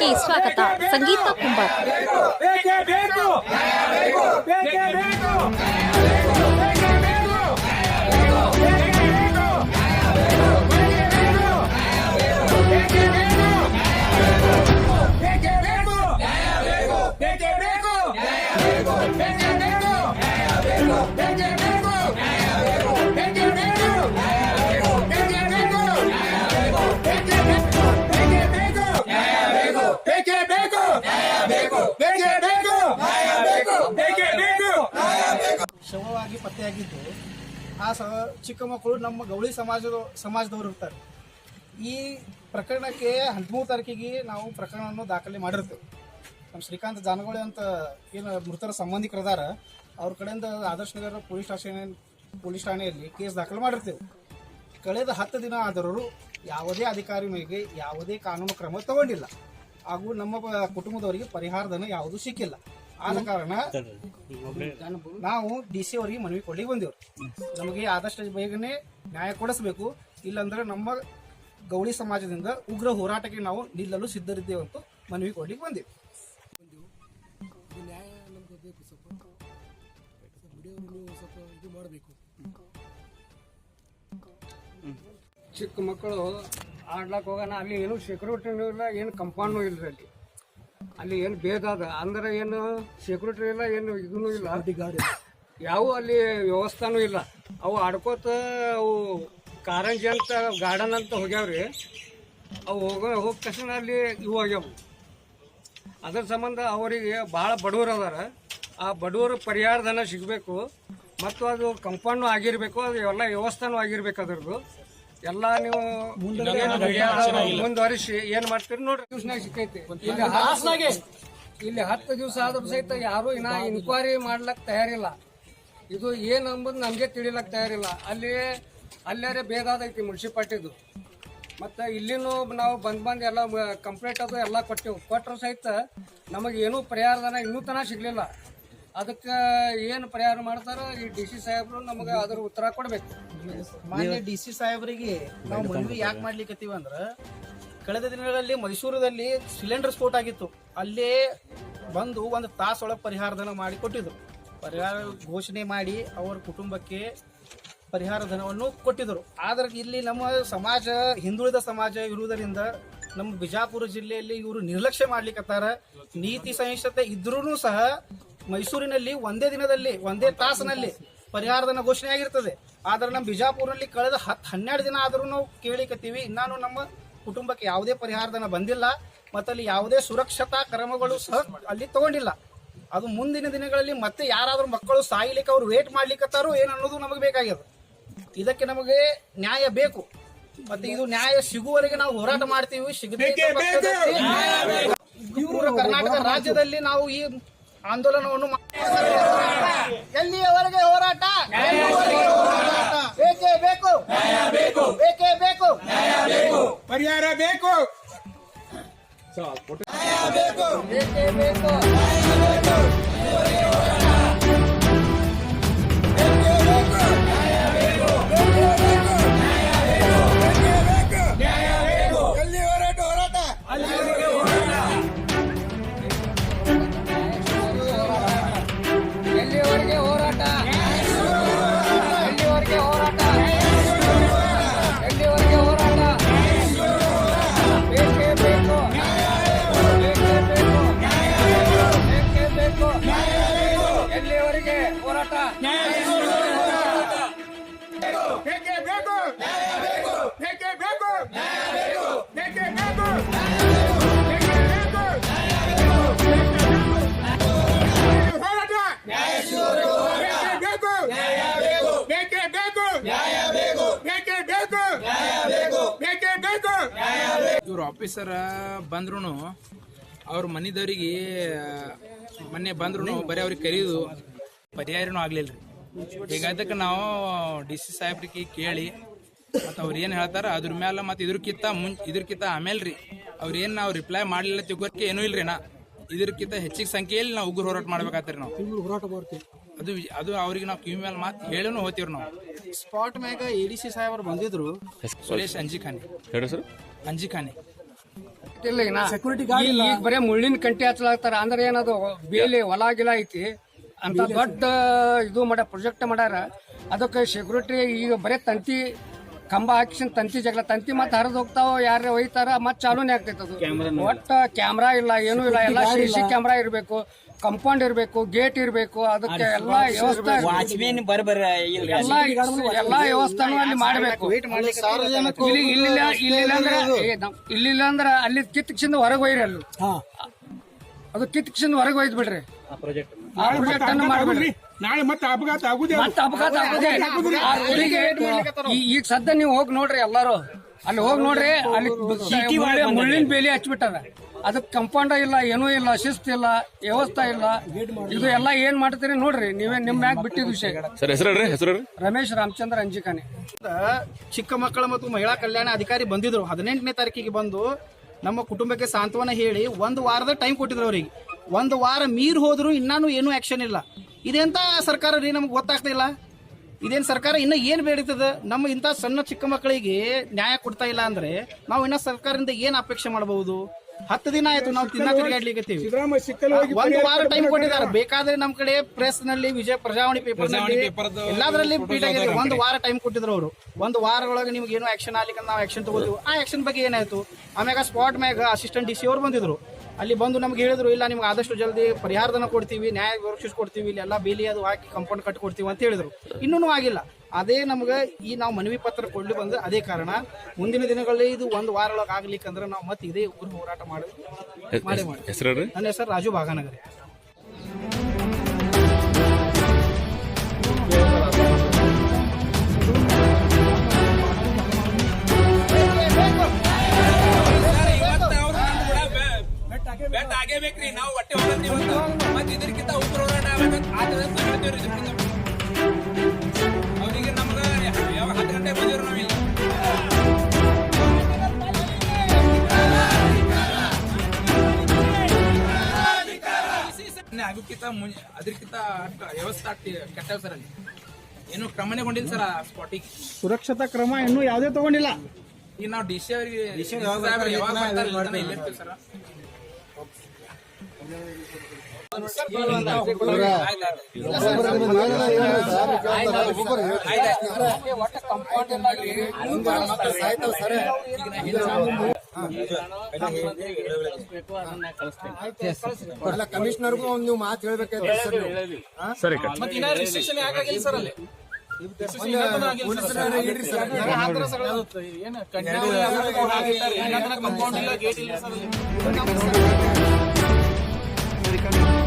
ಹೋರಾಟಕ್ಕೆ ಸ್ವಾಗತ. ಸಂಗೀತ ಕುಂಬಾರ್ ಆ ಸಹ ಚಿಕ್ಕ ಮಕ್ಕಳು ನಮ್ಮ ಗೌಳಿ ಸಮಾಜದ ಸಮಾಜದವರು ಇರ್ತಾರೆ. ಈ ಪ್ರಕರಣಕ್ಕೆ ಹದಿಮೂರು ತಾರೀಕಿಗೆ ನಾವು ಪ್ರಕರಣವನ್ನು ದಾಖಲೆ ಮಾಡಿರ್ತೇವೆ. ನಮ್ಮ ಶ್ರೀಕಾಂತ್ ಜಾನಗೋಳಿ ಅಂತ ಏನು ಮೃತರ ಸಂಬಂಧಿಕರದಾರ ಅವ್ರ ಕಡೆಯಿಂದ Adarsh Nagar police station police ಠಾಣೆಯಲ್ಲಿ ಕೇಸ್ ದಾಖಲು ಮಾಡಿರ್ತೇವೆ. ಕಳೆದ ಹತ್ತು ದಿನ ಆದರೂ ಯಾವುದೇ ಅಧಿಕಾರಿ ಮೇಲೆ ಯಾವುದೇ ಕಾನೂನು ಕ್ರಮ ತಗೊಂಡಿಲ್ಲ. ಹಾಗೂ ನಮ್ಮ ಕುಟುಂಬದವರಿಗೆ ಪರಿಹಾರಧನ ಯಾವುದೂ ಸಿಕ್ಕಿಲ್ಲ. ಆದ ಕಾರಣ ನಾವು ಡಿ ಸಿ ಅವರಿಗೆ ಮನವಿ ಕೊಡ್ಲಿಕ್ಕೆ ಬಂದೇವ್ರಿ ನಮಗೆ ಆದಷ್ಟು ಬೇಗನೆ ನ್ಯಾಯ ಕೊಡಿಸ್ಬೇಕು. ಇಲ್ಲಾಂದ್ರೆ ನಮ್ಮ ಗೌಳಿ ಸಮಾಜದಿಂದ ಉಗ್ರ ಹೋರಾಟಕ್ಕೆ ನಾವು ನಿಲ್ಲಲು ಸಿದ್ಧರಿದ್ದೇವೆ ಅಂತ ಮನವಿ ಕೊಡ್ಲಿಕ್ಕೆ ಬಂದೇವೆ. ಇದು ನ್ಯಾಯ ನಮ್ಗೆ ಬೇಕು ಸ್ವಲ್ಪ ವಿಡಿಯೋ ನೀವು ಸ್ವಲ್ಪ ಇದು ಮಾಡಬೇಕು ಚಿಕ್ಕ ಮಕ್ಕಳು ಆಡ್ಲಕ್ಕೆ ಹೋಗೋಣ ಅಲ್ಲಿ ಏನು ಸೆಕ್ಯೂರಿಟಿನೂ ಇಲ್ಲ ಏನು ಕಂಪೌಂಡ್ನೂ ಇಲ್ಲ ಅಲ್ಲಿ. ಅಲ್ಲಿ ಏನು ಭೇದ ಅದ? ಅಂದ್ರೆ ಏನು ಸೆಕ್ಯೂರಿಟಿ ಇಲ್ಲ ಏನು ಇದೂ ಇಲ್ಲ. ಯಾವ ಅಲ್ಲಿ ವ್ಯವಸ್ಥಾನೂ ಇಲ್ಲ. ಅವು ಆಡ್ಕೋತ ಅವು ಕಾರಂಜಿ ಅಂತ ಗಾರ್ಡನ್ ಅಂತ ಹೋಗ್ಯಾವ್ರಿ. ಅವು ಹೋಗೋ ಹೋಗ ತಕ್ಷಣ ಅಲ್ಲಿ ಇವು ಆಗ್ಯಾವು. ಅದ್ರ ಸಂಬಂಧ ಅವರಿಗೆ ಭಾಳ ಬಡವರು ಅದಾರ. ಆ ಬಡವರು ಪರಿಹಾರಧನ ಸಿಗಬೇಕು. ಮತ್ತು ಅದು ಕಂಪೌಂಡ್ ಆಗಿರಬೇಕು ಅದು ಎಲ್ಲ ವ್ಯವಸ್ಥೆನೂ ಆಗಿರ್ಬೇಕು ಅದ್ರದ್ದು. ಎಲ್ಲ ನೀವು ಮುಂದುವರಿಸಿ ಏನ್ ಮಾಡ್ತೀರಿ ನೋಡ್ರಿ? ದಿವ್ಸನಾಗ ಸಿಕ್ಕೈತಿ. ಇಲ್ಲಿ ಹತ್ತು- ಇಲ್ಲಿ ಹತ್ತು ದಿವಸ ಆದ್ರೂ ಸಹಿತ ಯಾರು ಇನ್ನ ಇನ್ಕ್ವೈರಿ ಮಾಡ್ಲಕ್ ತಯಾರಿಲ್ಲ. ಇದು ಏನ್ ಅಂಬುದು ನಮ್ಗೆ ತಿಳಿಲಕ್ ತಯಾರಿಲ್ಲ. ಅಲ್ಲಿ ಅಲ್ಲಾರೆ ಆದೈತಿ ಮುನ್ಸಿಪಾಲ್ಟಿದು. ಮತ್ತು ಇಲ್ಲಿನೂ ನಾವು ಬಂದ್ ಬಂದು ಎಲ್ಲ ಕಂಪ್ಲೇಂಟ್ ಅದು ಎಲ್ಲ ಕೊಟ್ಟೆವು. ಕೊಟ್ಟರು ಸಹಿತ ನಮಗೆ ಏನೂ ಪರಿಹಾರಧನ ಇನ್ನೂ ತನ ಸಿಗಲಿಲ್ಲ. ಅದಕ್ಕೆ ಏನು ಪರಿಹಾರ ಮಾಡ್ತಾರೋ ಈ ಡಿ ಸಿ ಸಾಹೇಬರು ನಮಗೆ ಅದ್ರ ಉತ್ತರ ಕೊಡಬೇಕು. ಮಾನ್ಯ ಡಿ ಸಿ ಸಾಹೇಬರಿಗೆ ನಾವು ಮನವಿ ಯಾಕೆ ಮಾಡ್ಲಿಕ್ಕತ್ತೀವಿ ಅಂದ್ರ ಕಳೆದ ದಿನಗಳಲ್ಲಿ ಮೈಸೂರದಲ್ಲಿ ಸಿಲಿಂಡರ್ ಸ್ಫೋಟ ಆಗಿತ್ತು. ಅಲ್ಲೇ ಬಂದು ಒಂದು ತಾಸೊಳಗೆ ಪರಿಹಾರಧನ ಮಾಡಿ ಕೊಟ್ಟಿದ್ರು. ಪರಿಹಾರ ಘೋಷಣೆ ಮಾಡಿ ಅವರ ಕುಟುಂಬಕ್ಕೆ ಪರಿಹಾರ ಧನವನ್ನು ಕೊಟ್ಟಿದ್ದರು ಆದರೆ ಇಲ್ಲಿ ನಮ್ಮ ಸಮಾಜ ಹಿಂದುಳಿದ ಸಮಾಜ ಇರುವುದರಿಂದ ನಮ್ಮ ಬಿಜಾಪುರ ಜಿಲ್ಲೆಯಲ್ಲಿ ಇವರು ನಿರ್ಲಕ್ಷ್ಯ ಮಾಡ್ಲಿಕ್ಕತ್ತಾರ ನೀತಿ ಸಹಿಷ್ಣತೆ ಇದ್ರೂ ಸಹ ಮೈಸೂರಿನಲ್ಲಿ ಒಂದೇ ದಿನದಲ್ಲಿ ಒಂದೇ ತಾಸಿನಲ್ಲಿ ಪರಿಹಾರಧನ ಘೋಷಣೆ ಆಗಿರ್ತದೆ. ಆದ್ರೆ ನಮ್ಮ ಬಿಜಾಪುರಲ್ಲಿ ಕಳೆದ ಹತ್ತು ಹನ್ನೆರಡು ದಿನ ಆದರೂ ನಾವು ಕೇಳಿಕತ್ತೀವಿ. ಇನ್ನಾನು ನಮ್ಮ ಕುಟುಂಬಕ್ಕೆ ಯಾವುದೇ ಪರಿಹಾರಧನ ಬಂದಿಲ್ಲ. ಮತ್ತು ಅಲ್ಲಿ ಯಾವುದೇ ಸುರಕ್ಷತಾ ಕ್ರಮಗಳು ಸಹ ಅಲ್ಲಿ ತಗೊಂಡಿಲ್ಲ. ಅದು ಮುಂದಿನ ದಿನಗಳಲ್ಲಿ ಮತ್ತೆ ಯಾರಾದರೂ ಮಕ್ಕಳು ಸಾಯ್ಲಿಕ್ಕೆ ಅವ್ರು ವೇಟ್ ಮಾಡ್ಲಿಕ್ಕತ್ತಾರೋ ಏನು ಅನ್ನೋದು ನಮಗೆ ಬೇಕಾಗಿದೆ ಇದಕ್ಕೆ ನಮಗೆ ನ್ಯಾಯ ಬೇಕು. ಮತ್ತೆ ಇದು ನ್ಯಾಯ ಸಿಗುವವರೆಗೆ ನಾವು ಹೋರಾಟ ಮಾಡ್ತೀವಿ. ಸಿಗಬೇಕು ಕರ್ನಾಟಕ ರಾಜ್ಯದಲ್ಲಿ ನಾವು ಈ ಆಂದೋಲನವನ್ನು ಎಲ್ಲಿಯವರೆಗೆ ಹೋರಾಟ? ಬೇಕೇ ಬೇಕು. ಬೇಕೇ ಬೇಕು. ಪರಿಹಾರ ಬೇಕು. ಬೇಕೇ ಬೇಕು. ಇವ್ರ ಆಫೀಸರ್ ಬಂದ್ರು ಅವ್ರ ಮನೆದವ್ರಿಗೆ ಮೊನ್ನೆ ಬಂದ್ರು ಬರೀ ಅವ್ರಿಗೆ ಕರೀದು ಪರಿಹಾರನೂ ಆಗ್ಲಿಲ್ಲ ರೀ ಈಗ ಅದಕ್ಕೆ ನಾವು ಡಿ ಸಿ ಸಾಹೇಬ್ರಿಗೆ ಕೇಳಿ ಮತ್ತು ಅವ್ರು ಏನು ಹೇಳ್ತಾರ ಅದ್ರ ಮೇಲೆ ಮತ್ತು ಇದ್ರಕ್ಕಿಂತ ಮುನ್ ಇದ್ರಕ್ಕಿಂತ ಆಮೇಲೆ ರೀ ಅವ್ರೇನು ಏನು ನಾವು ರಿಪ್ಲೈ ಮಾಡಲಿಲ್ಲ ತಿಳ್ಕೊಕ್ಕೆ ಏನೂ ಇಲ್ರಿ ನಾ. ಇದಕ್ಕಿಂತ ಹೆಚ್ಚಿಗೆ ಸಂಖ್ಯೆಯಲ್ಲಿ ನಾವು ಉಗ್ರ ಹೋರಾಟ ಮಾಡ್ಬೇಕಾತ್ರಿ ನಾವು. ಹೋರಾಟ ಮಾಡ್ತೀವಿ. ಅದು ಅದು ಅವ್ರಿಗೆ ನಾವು ಕಿವಿ ಮೇಲೆ ಮಾತು ಹೇಳೂ ಹೋತೀವ್ರಿ ನಾವು. ಸ್ಪಾಟ್ ಮ್ಯಾಗ ಎ ಡಿ ಸಿ ಸಾಹೇಬರು ಬಂದಿದ್ರು. ಸುರೇಶ್ ಅಂಜಿಖಾನಿ ಹೇಳಿ ಸರ್. ಅಂಜಿಖಾನೆ ಸೆಕ್ಯೂರಿಟಿ ಈಗ ಬರೇ ಮುಳ್ಳಿನ ಕಂಟಿ ಹಚ್ಚಲಾಗ್ತಾರ. ಅಂದ್ರೆ ಏನದು ಬೇಲಿ ಹೊಲ ಗಿಲ ಐತಿ. ಅಂತ ದೊಡ್ಡ ಇದು ಮಾಡ ಪ್ರೊಜೆಕ್ಟ್ ಮಾಡ್ಯಾರ. ಅದಕ್ಕೆ ಸೆಕ್ಯೂರಿಟಿ ಈಗ ಬರೇ ತಂತಿ ಕಂಬ ಹಾಕಿಸಿನ ತಂತಿ ಜಗಳ ತಂತಿ ಮತ್ತೆ ಹರಿದು ಹೋಗ್ತಾವ ಯಾರೇ ಒಯ್ತಾರ ಮತ್ತೆ ಚಾಲೂನೇ ಆಗ್ತೈತೆ ಅದು. ಒಟ್ಟ ಕ್ಯಾಮ್ರಾ ಇಲ್ಲ ಏನೂ ಇಲ್ಲ ಎಲ್ಲ ಸಿ ಸಿ ಕ್ಯಾಮ್ರಾ ಇರಬೇಕು ಕಂಪೌಂಡ್ ಇರಬೇಕು ಗೇಟ್ ಇರಬೇಕು ಅದಕ್ಕೆ ಎಲ್ಲ ವ್ಯವಸ್ಥೆ ವಾಚ್ಮೇನ್ ಬರ್ಬರ ಇಲ್ಲ. ಎಲ್ಲ ಎಲ್ಲ ವ್ಯವಸ್ಥೆನೂ ಅಲ್ಲಿ ಮಾಡಬೇಕು. ಇಲ್ಲಿ ಇಲ್ಲಿಲ್ಲ ಇಲ್ಲಿಲ್ಲ ಅಂದ್ರೆ ಅಲ್ಲಿ ಕಿತ್ಕಿಸಿಂದ ಹೊರಗೆ ಒಯ್ರಿ ಅಲ್ಲಿ. ಅದು ಕಿತ್ಕಿಸಿಂದ ಹೊರಗೆ ಒಯ್ದು ಬಿಡ್ರಿ. ಆ ಪ್ರಾಜೆಕ್ಟ್ ಅನ್ನು ಮಾಡ್ಬಿಡ್ರಿ. ನಾಳೆ ಮತ್ತೆ ಅಪಘಾತ ಆಗುದೇ ಮತ್ತೆ ಅಪಘಾತ ಆಗೋದೇ ಆ ರೋಡಿಗೆ ಈ- ಈಗ ಸದ್ಯ ನೀವು ಹೋಗಿ ನೋಡ್ರಿ ಎಲ್ಲಾರು. ಅಲ್ಲಿ ಹೋಗಿ ನೋಡ್ರಿ ಅಲ್ಲಿ ಮುಳ್ಳಿ- ಮುಳ್ಳಿನ ಬೇಲಿ ಹಚ್ಬಿಟ್ಟಾರ ಅದಕ್ಕೆ ಕಂಪೌಂಡ ಇಲ್ಲ ಏನೂ ಇಲ್ಲ ಶಿಸ್ತು ಇಲ್ಲ ವ್ಯವಸ್ಥೆ ಇಲ್ಲ. ಇದು ಎಲ್ಲ ಏನ್ ಮಾಡ್ತೀರಿ ನೋಡ್ರಿ ನೀವೇ ನಿಮ್ ಮ್ಯಾಗ ಬಿಟ್ಟಿದ್ ವಿಷಯ. ಸರ್ ಹೆಸರು ಹೆಸರು ರಮೇಶ್ ರಾಮಚಂದ್ರ ಅಂಜಿಕಾನೆ ಚಿಕ್ಕ ಮಕ್ಕಳ ಮತ್ತು ಮಹಿಳಾ ಕಲ್ಯಾಣ ಅಧಿಕಾರಿ ಬಂದಿದ್ರು. ಹದಿನೆಂಟನೇ ತಾರೀಕಿಗೆ ಬಂದು ನಮ್ಮ ಕುಟುಂಬಕ್ಕೆ ಸಾಂತ್ವನ ಹೇಳಿ ಒಂದು ವಾರದ ಟೈಮ್ ಕೊಟ್ಟಿದ್ರು ಅವರಿಗೆ. ಒಂದು ವಾರ ಮೀರ್ ಹೋದ್ರು ಇನ್ನಾನು ಏನೂ ಆಕ್ಷನ್ ಇಲ್ಲ. ಇದೆಂತ ಸರ್ಕಾರ ರೀ ನಮ್ಗೆ ಗೊತ್ತಾಗ್ತಾ ಇಲ್ಲ. ಇದೇನು ಸರ್ಕಾರ ಇನ್ನು ಏನು ಬೇಡಿತದ? ನಮ್ಮ ಇಂಥ ಸಣ್ಣ ಚಿಕ್ಕ ಮಕ್ಕಳಿಗೆ ನ್ಯಾಯ ಕೊಡ್ತಾ ಇಲ್ಲ ಅಂದ್ರೆ ನಾವು ಇನ್ನ ಸರ್ಕಾರದಿಂದ ಏನು ಅಪೇಕ್ಷೆ ಮಾಡಬಹುದು? ಹತ್ತು ದಿನ ಆಯ್ತು ನಾವು ತಿನ್ನ ತಿರುಗಾಡ್ಲಿಕ್ಕೆ ಒಂದು ವಾರ ಟೈಮ್ ಕೊಟ್ಟಿದ್ದಾರೆ. ಬೇಕಾದ್ರೆ ನಮ್ಮ ಕಡೆ ಪ್ರೆಸ್ನಲ್ಲಿ ವಿಜಯ ಪ್ರಜಾವಾಣಿ ಪೇಪರ್ ಎಲ್ಲದರಲ್ಲಿ ಒಂದು ವಾರ ಟೈಮ್ ಕೊಟ್ಟಿದ್ರು ಅವರು. ಒಂದು ವಾರ ಒಳಗೆ ನಿಮ್ಗೆ ಏನು ಆಕ್ಷನ್ ಆಗ್ಲಿಕ್ಕೆ ನಾವು ಆಕ್ಷನ್ ತಗೋತೀವಿ. ಆ ಆಕ್ಷನ್ ಬಗ್ಗೆ ಏನಾಯ್ತು? ಆಮ್ಯಾಗ ಸ್ಪಾಟ್ ಮ್ಯಾಗ ಅಸಿಸ್ಟೆಂಟ್ ಡಿ ಸಿ ಅವ್ರು ಬಂದಿದ್ರು. ಅಲ್ಲಿ ಬಂದು ನಮ್ಗೆ ಹೇಳಿದ್ರು ಇಲ್ಲ ನಿಮ್ಗೆ ಆದಷ್ಟು ಜಲ್ದಿ ಪರಿಹಾರಧನ ಕೊಡ್ತೀವಿ ನ್ಯಾಯ ವಿವಕ್ಷಿಸಿ ಕೊಡ್ತೀವಿ ಇಲ್ಲಿ ಎಲ್ಲ ಬೇಲಿ ಅದು ಹಾಕಿ ಕಂಪೌಂಡ್ ಕಟ್ಟಿ ಕೊಡ್ತೀವಿ ಅಂತ ಹೇಳಿದ್ರು. ಇನ್ನೂ ಆಗಿಲ್ಲ. ಅದೇ ನಮ್ಗೆ ಈ ನಾವು ಮನವಿ ಪತ್ರ ಕೊಡ್ಲಿ ಬಂದ್ರೆ ಅದೇ ಕಾರಣ. ಮುಂದಿನ ದಿನಗಳಲ್ಲಿ ಇದು ಒಂದು ವಾರ ಒಳಗೆ ಆಗ್ಲಿಕ್ಕಂದ್ರೆ ನಾವು ಮತ್ತೆ ಇದೇ ಊರು ಹೋರಾಟ ಮಾಡಿ ಮಾಡಿ ನನ್ನ ಹೆಸರು ರಾಜು ಭಾಗಾನಗರಿ. ನಾವು ಹೊಟ್ಟೆ ಹೋಗ್ತೀವಿ ಮತ್ತೆ ಇದಕ್ಕಿಂತ ಉತ್ತರ ಹೋರಾಟ ಆಗ್ಬೇಕಂತ ಆದ್ರೆ ತಗೊಳ್ತೀವ್ರಿ ಇದಕ್ಕಿಂತ ಅವ್ರಿಗೆ ನಮ್ಗೆ ಯಾವಾಗ ಹತ್ತು ಗಂಟೆ ಬಂದಿವ್ರಿ ನಾವು ಅದಕ್ಕಿಂತ ಮುಂಚೆ ಅದಕ್ಕಿಂತ ಅಷ್ಟು ವ್ಯವಸ್ಥೆ ಆಗ್ತಿ ಕೆಟ್ಟ ಸರ್ ಅಲ್ಲಿ. ಏನು ಕ್ರಮನೇ ಗೊಂಡಿಲ್ಲ ಸರ್ ಆ ಸ್ಪಾಟಿಗೆ ಸುರಕ್ಷತಾ ಕ್ರಮ ಇನ್ನೂ ಯಾವುದೇ ತಗೊಂಡಿಲ್ಲ. ಈಗ ನಾವು ಡಿ ಸಿ ಅವರಿಗೆ ಯಾವಾಗ ಬರ್ತಾರೆ ಇಲ್ಲಿ ಸರ್. ಕಮಿಷನರ್ಗೂ ಒಂದು ಮಾತು ಹೇಳ್ಬೇಕಾಯ್ತು ಸರ್ ಸರಿ ಅಲ್ಲಿ. Gate americano.